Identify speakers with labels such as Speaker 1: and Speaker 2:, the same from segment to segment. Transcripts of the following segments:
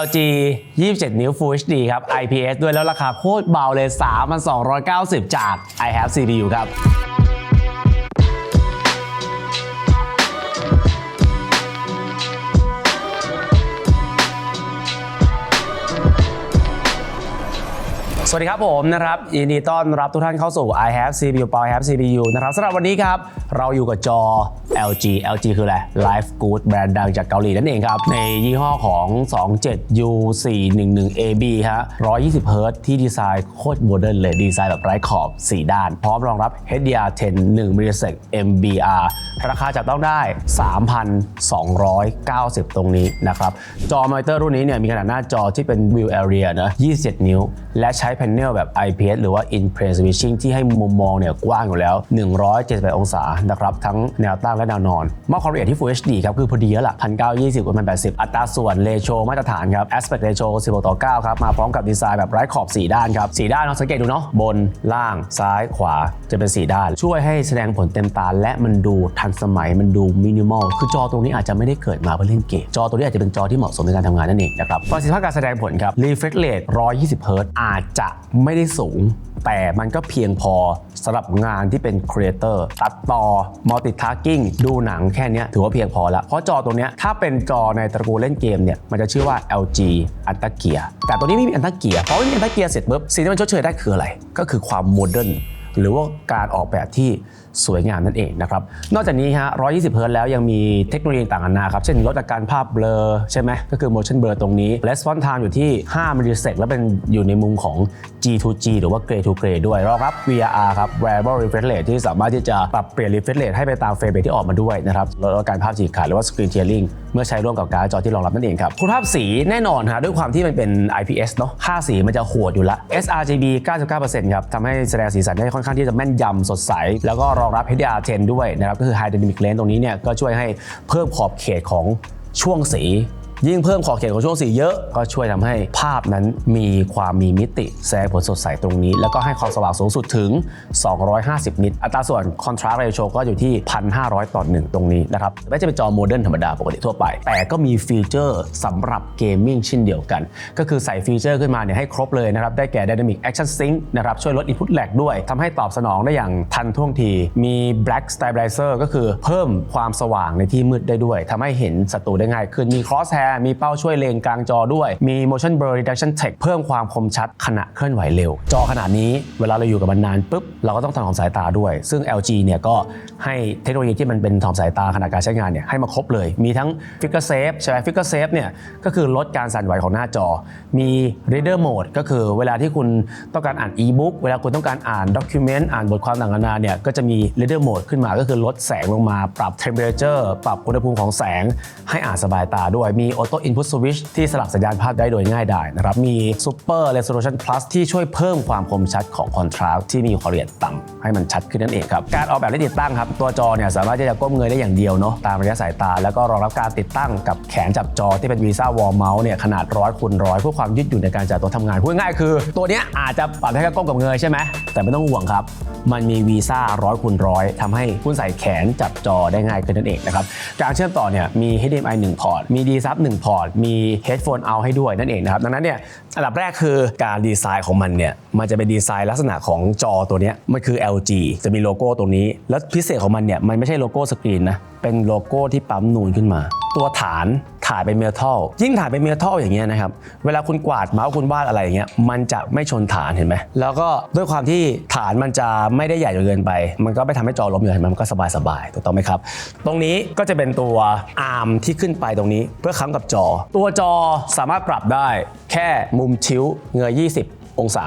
Speaker 1: LG 27 นิ้ว Full HD ครับ IPS ด้วยแล้วราคาโคตรเบาเลย 3,290 จาก I have CPU ครับ สวัสดีครับผมนะครับยินดีต้อนรับทุกท่านเข้าสู่ I have CPU ปอ I have CPU นะครับสำหรับวันนี้ครับ เราอยู่กับจอ LG LG คืออะไร Life Good แบรนด์ดังจากเกาหลีนั่นเองครับ ในยี่ห้อของ 27U411AB ฮะ120เฮิรตที่ดีไซน์โคตรโมเดิร์นเลยดีไซน์แบบไร้ขอบ 4 ด้าน พร้อมรองรับ HDR10 1 m s e c MBR ราคาจับต้องได้ 3,290 ตรงนี้นะครับ จอมอนิเตอร์รุ่นนี้เนี่ยมีขนาดหน้าจอที่เป็น view area นะ27 นิ้ว และใช้แผ่นเนลแบบ IPS หรือว่า in plane switching ที่ให้มุมมองเนี่ยกว้างอยู่แล้ว 178 องศานะครับทั้งแนวตั้งและแนวนอนมอบความละเอียดที่ Full HD ครับคือพอดีแล้วล่ะ1920กับ1080 อัตราส่วนเรโชมาตรฐานครับ aspect ratio 16ต่อ9ครับมาพร้อมกับดีไซน์แบบไร้ขอบ 4 ด้านครับ4ด้านเราสังเกตดูเนาะบนล่างซ้ายขวาจะเป็น 4 ด้าน ช่วยให้แสดงผลเต็มตาและมันดูทันสมัยมันดูมินิมอลคือจอตรงนี้อาจจะไม่ได้เกิดมาเพื่อเล่นเกมจอตัวนี้อาจจะเป็นจอที่เหมาะสมในการทำงานนั่นเองนะครับประสิทธิภาพการแสดงผลครับ refresh rate 120 Hz อาจจะไม่ได้สูง แต่มันก็เพียงพอสำหรับงานที่เป็นครีเอเตอร์ตัดต่อมัลติทาร์กิ้งดูหนังแค่นี้ถือว่าเพียงพอแล้ว เพราะจอตัวเนี้ยถ้าเป็นจอในตระกูลเล่นเกมเนี่ยมันจะชื่อว่า LG อันตาเกียแต่ตัวนี้ไม่มีอันตาเกียเพราะไม่มีอันตาเกียเสร็จปุ๊บสิ่งที่มันชดเชยได้คืออะไร ก็คือความโมเดิร์นหรือว่าการออกแบบที่ สวยงามนั่นเองนะครับ นอกจากนี้ฮะ 120 เฮิรตแล้วยังมีเทคโนโลยีต่างๆนานาครับ เช่นลดอาการภาพเบลอใช่ไหม ก็คือ motion blur ตรงนี้ response time อยู่ที่ 5 มิลลิเซกแล้วเป็นอยู่ในมุมของ G to G หรือว่า Gray to Gray ด้วยรองรับ VRR ครับ variable refresh rate ที่สามารถที่จะปรับเปลี่ยน refresh rate ให้ไปตามเฟรมเรทที่ออกมาด้วยนะครับ ลดอาการภาพฉีกขาดหรือว่า screen tearing เมื่อใช้ร่วมกับการ์ดจอที่รองรับนั่นเองครับคุณภาพสีแน่นอนฮะด้วยความที่มันเป็น IPS เนาะค่าสีมันจะโหดอยู่ละ sRGB 99%ครับทำให้แสดงสีสันได้ค่อนข้างที่จะแม่นยำสดใสแล้วก็รองรับ HDR10 ด้วยนะครับก็คือ High Dynamic Range ตรงนี้เนี่ยก็ช่วยให้เพิ่มขอบเขตของช่วงสี ยิ่งเพิ่มขอบเขตของช่วงสีเยอะ ก็ช่วยทำให้ภาพนั้นมีความมีมิติแสดงผลสดใสตรงนี้ แล้วก็ให้ความสว่างสูงสุดถึง 250 นิต อัตราส่วน Contrast Ratio ก็อยู่ที่ 1,500 ต่อ 1 ตรงนี้นะครับไม่จะเป็นจอโมเดิร์นธรรมดาปกติทั่วไป แต่ก็มีฟีเจอร์สำหรับเกมมิ่งเช่นเดียวกัน ก็คือใส่ฟีเจอร์ขึ้นมาเนี่ยให้ครบเลยนะครับ ได้แก่ Dynamic Action Sync นะครับ ช่วยลด Input Lag ด้วยทำให้ตอบสนองได้อย่างทันท่วงที มี Black Stabilizer ก็คือเพิ่มความสว่างในที่มืดได้ด้วยทำให้เห็นศัตรูได้ง่ายขึ้น มี Crosshair มีเป้าช่วยเลงกลางจอด้วย มี Motion Blur Reduction Tech เพิ่มความคมชัดขณะเคลื่อนไหวเร็ว จอขนาดนี้เวลาเราอยู่กับมันนานปุ๊บ เราก็ต้องทำความสายตาด้วย ซึ่ง LG เนี่ยก็ให้เทคโนโลยีที่มันเป็นทำสายตาขณะการใช้งานเนี่ยให้มาครบเลย มีทั้ง Figure Safe ใช่ไหม Figure Safe เนี่ยก็คือลดการสั่นไหวของหน้าจอ มี Reader Mode ก็คือเวลาที่คุณต้องการอ่าน e-book เวลาคุณต้องการอ่าน document อ่านบทความต่างๆนานาเนี่ยก็จะมี Reader Mode ขึ้นมาก็คือลดแสงลงมา ปรับ temperature ปรับอุณหภูมิของแสงให้อ่านสบายตาด้วยมี Auto Input Switch ที่สลับสัญญาณภาพได้โดยง่ายดายนะครับ มี Super Resolution Plus ที่ช่วยเพิ่มความคมชัดของ Contrast ที่มีความละเอียดต่ำให้มันชัดขึ้นนั่นเองครับ การออกแบบและติดตั้งครับ ตัวจอเนี่ยสามารถที่จะก้มเงยได้อย่างเดียวเนาะตามระยะสายตา แล้วก็รองรับการติดตั้งกับแขนจับจอที่เป็น Visa Wall Mount เนี่ยขนาดร้อยคูณร้อยเพื่อความยืดหยุ่นในการจัดตัวทำงานพูดง่ายคือ ตัวเนี้ยอาจจะปรับได้แค่ก้มกับเงยใช่ไหมแต่ไม่ต้องห่วงครับ มันมีวีซ่าร้อยคูณร้อยทำให้คุณใส่แขนจับจอได้ง่ายขึ้นนั่นเองนะครับการเชื่อมต่อเนี่ยมี HDMI 1 พอร์ต มี D sub 1 พอร์ต มี Headphone out ให้ด้วยนั่นเองนะครับดังนั้นเนี่ยอันดับแรกคือการดีไซน์ของมันเนี่ยมันจะเป็นดีไซน์ลักษณะของจอตัวนี้มันคือ LG จะมีโลโก้ตรงนี้ แล้วพิเศษของมันเนี่ยมันไม่ใช่โลโก้สกรีนนะเป็นโลโก้ที่ปั๊มนูนขึ้นมา ตัวฐาน ถ่ายเป็นเมทัลยิ่งถ่ายเป็นเมทัลอย่างเงี้ยนะครับเวลาคุณกวาดเมาส์คุณวาดอะไรอย่างเงี้ยมันจะไม่ชนฐานเห็นไหมแล้วก็ด้วยความที่ฐานมันจะไม่ได้ใหญ่จนเกินไป มันก็ไม่ทำให้จอล้มอยู่เห็นไหมมันก็สบายสบายๆถูกต้องไหมครับ ตรงนี้ก็จะเป็นตัวอาร์มที่ขึ้นไปตรงนี้เพื่อค้ำกับจอ ตัวจอสามารถปรับได้แค่มุมชิ้วเงย 20 องศา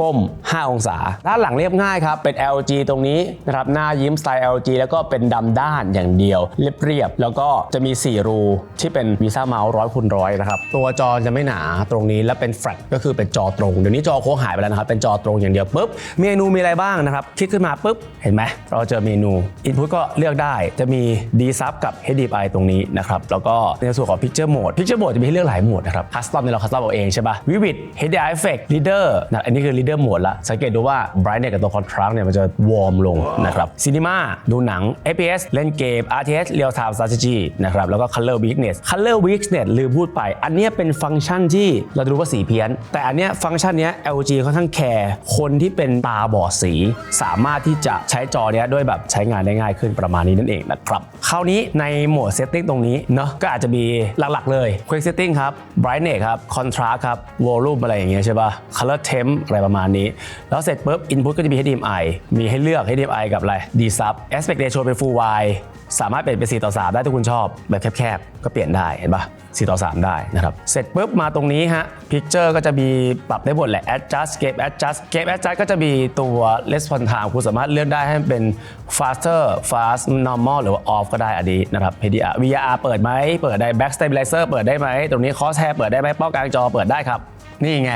Speaker 1: ก้ม 5 องศา ด้านหลังเรียบง่ายครับ เป็น LG ตรงนี้นะครับหน้ายิ้มสไตล์ LG แล้วก็เป็นดำด้านอย่างเดียว เรียบๆแล้วก็จะมี 4 รูที่เป็นวีซ่าเมาส์ร้อยคูณร้อยนะครับตัวจอจะไม่หนาตรงนี้และเป็นแฟลตก็คือเป็นจอตรงเดี๋ยวนี้จอโค้งหายไปแล้วนะครับเป็นจอตรงอย่างเดียวปุ๊บเมนูมีอะไรบ้างนะครับคลิกขึ้นมาปุ๊บเห็นไหมเราเจอเมนู Input ก็เลือกได้จะมี D sub กับ HDI ตรงนี้นะครับแล้วก็ในส่วนของ Picture Mode Picture Mode จะมีให้เลือกหลายโหมดนะครับ Custom เนี่ยเรา Custom เอาเองใช่ปะ Vivid HDR Effect Reader นะอันนี้คือ middle mode ละสังเกตดูว่า brightness กับตัว contrast เนี่ยมันจะวอร์มลงนะครับ cinema ดูหนัง FPS เล่นเกม RTS real time strategy นะครับแล้วก็ color weakness color weakness ลืมพูดไป อันเนี้ยเป็นฟังก์ชันที่เราจะรู้ว่าสีเพี้ยน แต่อันเนี้ยฟังก์ชันเนี้ย LG ค่อนข้างแคร์คนที่เป็นตาบอดสี สามารถที่จะใช้จอเนี้ยด้วยแบบใช้งานได้ง่ายขึ้นประมาณนี้นั่นเองนะครับคราวนี้ในโหมด setting ตรงนี้เนาะก็อาจจะมีหลักๆเลย quick setting ครับ brightness ครับ contrast ครับ volume อะไรอย่างเงี้ยใช่ป่ะ color temp อะไรประมาณมาณนี้ แล้วเสร็จปุ๊บ input ก็จะมี HDMI มีให้เลือก HDMI กับอะไร D sub aspect ratio เป็น full wide สามารถเปลี่ยนเป็น4ต่อ 3 ได้ถ้าคุณชอบแบบแคบๆ ก็เปลี่ยนได้เห็นปะ4ต่อ 3 ได้นะครับ เสร็จปุ๊บมาตรงนี้ฮะ picture ก็จะมีปรับได้หมดแหละ adjust game adjust game adjust ก็จะมีตัว response time คุณสามารถเลือกได้ให้มันเป็น faster fast normal หรือว่า off ก็ได้อันนี้นะครับ HDR VRR เปิดไหม เปิดได้ back stabilizer เปิดได้ไหม ตรงนี้ crosshair เปิดได้ไหมป้ากลางจอเปิดได้ครับ นี่ไง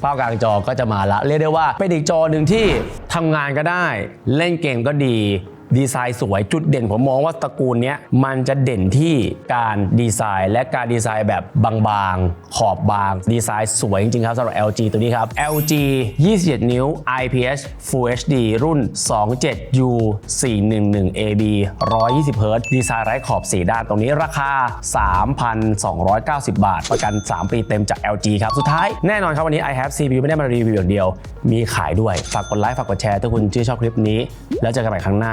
Speaker 1: เป้ากลางจอก็จะมาละ เรียกได้ว่าเป็นอีกจอหนึ่งที่ทำงานก็ได้ เล่นเกมก็ดี ดีไซน์สวยจุดเด่นผมมองว่าตระกูลนี้มันจะเด่นที่การดีไซน์และการดีไซน์แบบบางๆ ขอบบาง ดีไซน์สวยจริงๆครับสำหรับ LG ตัวนี้ครับ LG 27 นิ้ว IPS Full HD รุ่น 27U 411 AB 120 Hz ดีไซน์ไร้ขอบ 4 ด้านตรงนี้ราคา 3,290 บาท ประกัน 3 ปีเต็มจาก LG ครับ สุดท้ายแน่นอนครับวันนี้ i have CPU ไม่ได้มารีวิวอย่างเดียว มีขายด้วย ฝากกดไลค์ฝากกดแชร์ถ้าคุณชื่นชอบคลิปนี้ แล้วเจอกันใหม่ครั้งหน้า